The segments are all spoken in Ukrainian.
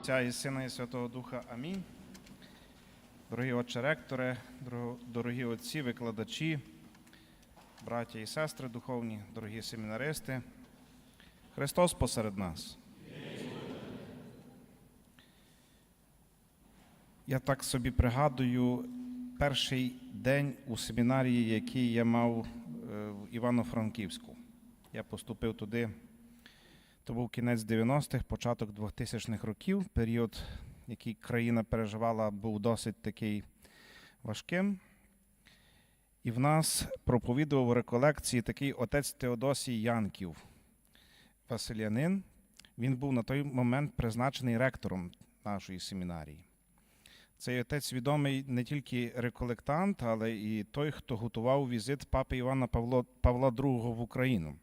Отця і Сина і Святого Духа. Амінь. Дорогі отче ректори, дорогі отці, викладачі, браття і сестри духовні, дорогі семінаристи. Христос посеред нас. Я так собі пригадую перший день у семінарії, який я мав Івано-Франківську. Я поступив туди. То був кінець 90-х, початок 2000-х років. Період, який країна переживала, був досить такий важким. І в нас проповідував реколекції такий отець Теодосій Янків, Василянин. Він був на той момент призначений ректором нашої семінарії. Цей отець відомий не тільки реколектант, але і той, хто готував візит папи Івана Павло, Павла II в Україну.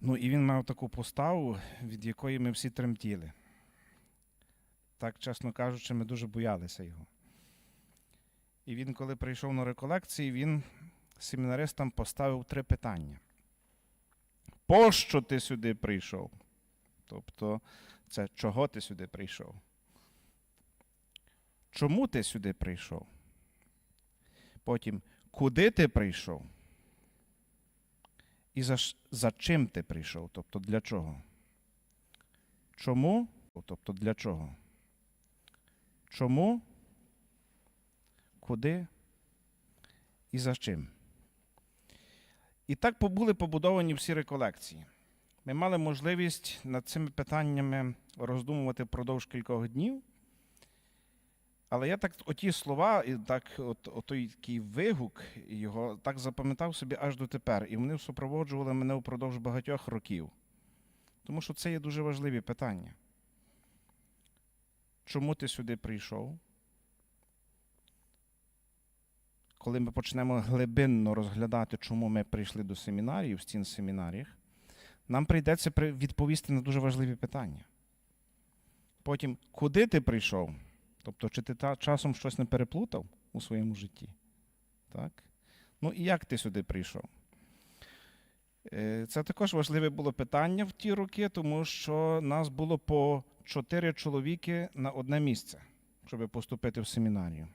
Ну і він мав таку поставу, від якої ми всі тремтіли. Так, чесно кажучи, ми дуже боялися його. І він, коли прийшов на реколекції, він семінаристам поставив три питання. Пощо ти сюди прийшов? Тобто, це чого ти сюди прийшов? Чому ти сюди прийшов? Потім, куди ти прийшов? І за, за чим ти прийшов? Тобто для чого? Чому? Тобто для чого? Чому? Куди? І за чим? І так були побудовані всі реколекції. Ми мали можливість над цими питаннями роздумувати впродовж кількох днів. Але я так оті слова, і так, от, отой такий вигук його так запам'ятав собі аж дотепер. І вони супроводжували мене впродовж багатьох років. Тому що це є дуже важливі питання. Чому ти сюди прийшов? Коли ми почнемо глибинно розглядати, чому ми прийшли до семінарії, в стін семінаріях, нам прийдеться відповісти на дуже важливі питання. Потім, куди ти прийшов? Тобто, чи ти та, часом щось не переплутав у своєму житті? Так? Ну і як ти сюди прийшов? Е, Це також важливе було питання в ті роки, тому що нас було по чотири чоловіки на одне місце, щоб поступити в семінарію.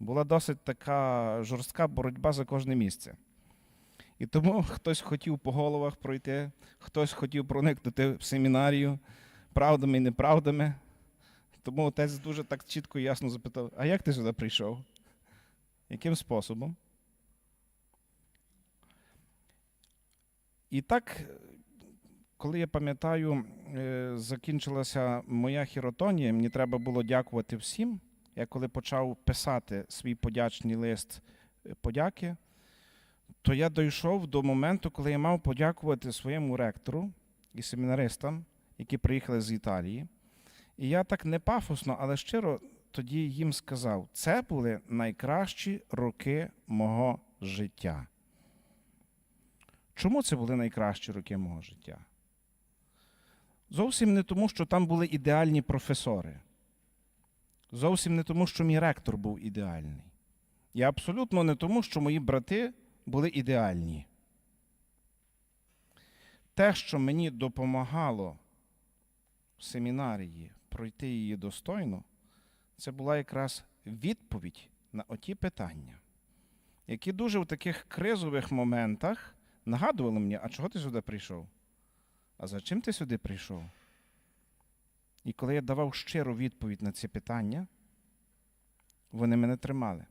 Була досить така жорстка боротьба за кожне місце. І тому хтось хотів по головах пройти, хтось хотів проникнути в семінарію правдами і неправдами. Тому отець дуже так чітко і ясно запитав: а як ти сюди прийшов? Яким способом? І так, коли я пам'ятаю, е, закінчилася моя хіротонія, мені треба було дякувати всім. Я коли почав писати свій подячний лист е, подяки, то я дійшов до моменту, коли я мав подякувати своєму ректору і семінаристам, які приїхали з Італії. І я так не пафосно, але щиро тоді їм сказав: це були найкращі роки мого життя. Чому це були найкращі роки мого життя? Зовсім не тому, що там були ідеальні професори. Зовсім не тому, що мій ректор був ідеальний. І абсолютно не тому, що мої брати були ідеальні. Те, що мені допомагало в семінарії пройти її достойно, це була якраз відповідь на оті питання, які дуже в таких кризових моментах нагадували мені, а чого ти сюди прийшов? А за чим ти сюди прийшов? І коли я давав щиру відповідь на ці питання, вони мене тримали.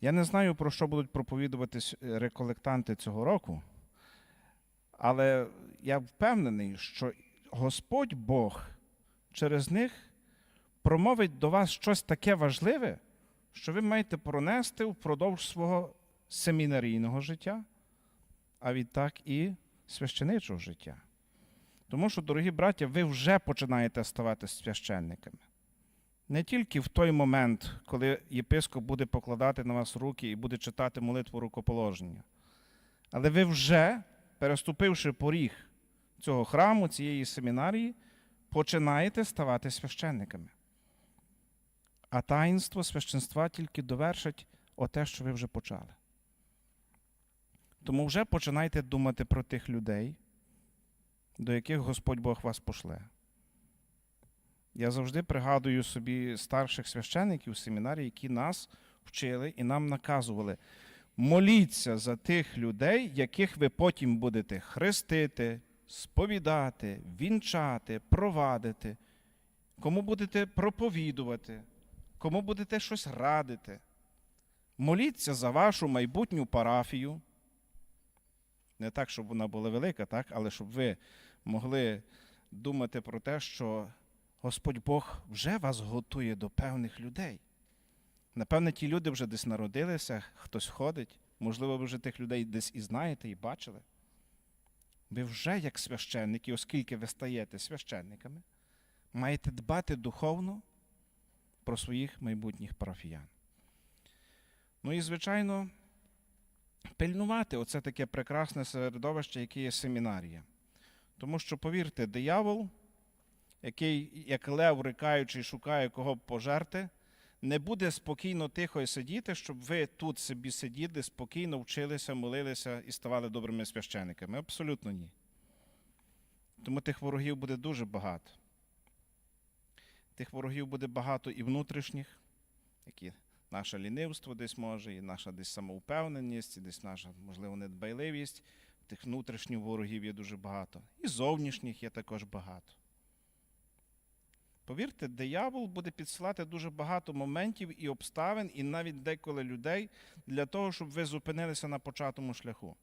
Я не знаю, про що будуть проповідувати реколектанти цього року, але я впевнений, що Господь Бог через них промовить до вас щось таке важливе, що ви маєте пронести впродовж свого семінарійного життя, а відтак і священичого життя. Тому що, дорогі браття, ви вже починаєте ставати священниками. Не тільки в той момент, коли єпископ буде покладати на вас руки і буде читати молитву рукоположення. Але ви вже, переступивши поріг цього храму, цієї семінарії, починаєте ставати священниками. А таїнство священства тільки довершить оте, що ви вже почали. Тому вже починайте думати про тих людей, до яких Господь Бог вас пошле. Я завжди пригадую собі старших священиків у семінарі, які нас вчили і нам наказували. Моліться за тих людей, яких ви потім будете хрестити, сповідати, вінчати, провадити, кому будете проповідувати, кому будете щось радити. Моліться за вашу майбутню парафію. Не так, щоб вона була велика, так? але щоб ви могли думати про те, що Господь Бог вже вас готує до певних людей. Напевне, ті люди вже десь народилися, хтось ходить. Можливо, ви вже тих людей десь і знаєте, і бачили. Ви вже, як священники, оскільки ви стаєте священниками, маєте дбати духовно про своїх майбутніх парафіян. Ну і, звичайно, пильнувати оце таке прекрасне середовище, яке є семінарія. Тому що, повірте, диявол, який, як лев рикаючий, шукає кого б пожерти, не буде спокійно тихо сидіти, щоб ви тут собі сиділи, спокійно вчилися, молилися і ставали добрими священиками. Абсолютно ні. Тому тих ворогів буде дуже багато. Тих ворогів буде багато і внутрішніх, які наше лінивство десь може, і наша десь самоупевненість, і десь наша, можливо, недбайливість. Тих внутрішніх ворогів є дуже багато. І зовнішніх є також багато. Повірте, диявол буде підсилати дуже багато моментів і обставин, і навіть деколи людей для того, щоб ви зупинилися на початому шляху.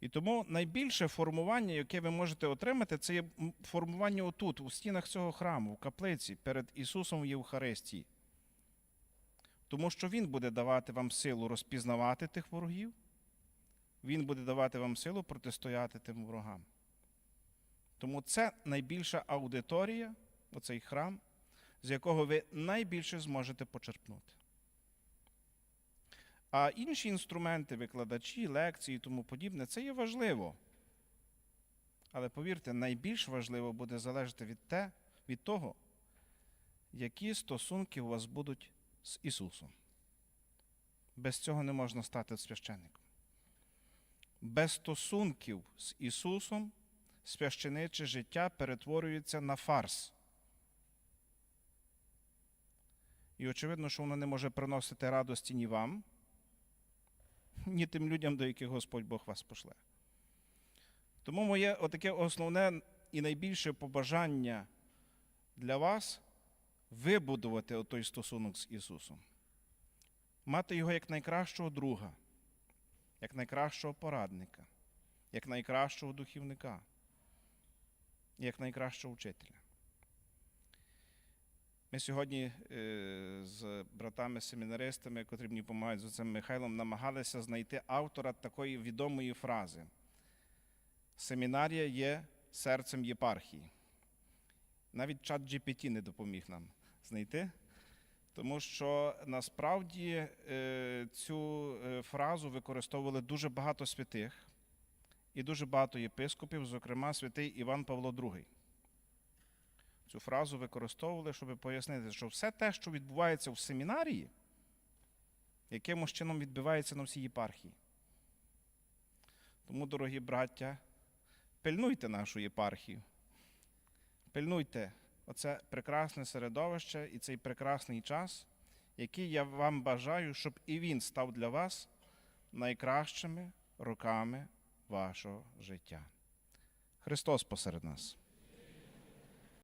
І тому найбільше формування, яке ви можете отримати, це є формування отут, у стінах цього храму, в каплиці, перед Ісусом в Євхаристії. Тому що Він буде давати вам силу розпізнавати тих ворогів, Він буде давати вам силу протистояти тим ворогам. Тому це найбільша аудиторія, оцей храм, з якого ви найбільше зможете почерпнути. А інші інструменти, викладачі, лекції і тому подібне, це є важливо. Але повірте, найбільш важливо буде залежати від, те, від того, які стосунки у вас будуть з Ісусом. Без цього не можна стати священником. Без стосунків з Ісусом священиче життя перетворюється на фарс. І очевидно, що воно не може приносити радості ні вам, ні тим людям, до яких Господь Бог вас пошле. Тому моє отаке основне і найбільше побажання для вас вибудувати той стосунок з Ісусом, мати його як найкращого друга, як найкращого порадника, як найкращого духівника як найкращого вчителя. Ми сьогодні е, з братами-семінаристами, котрі мені допомагають з отцем Михайлом, намагалися знайти автора такої відомої фрази. Семінарія є серцем єпархії. Навіть чат GPT не допоміг нам знайти, тому що насправді е, цю е, фразу використовували дуже багато святих і дуже багато єпископів, зокрема святий Іван Павло II. Цю фразу використовували, щоб пояснити, що все те, що відбувається в семінарії, якимось чином відбувається на всій єпархії. Тому, дорогі браття, пильнуйте нашу єпархію, пильнуйте оце прекрасне середовище і цей прекрасний час, який я вам бажаю, щоб і він став для вас найкращими роками вашого життя. Христос посеред нас.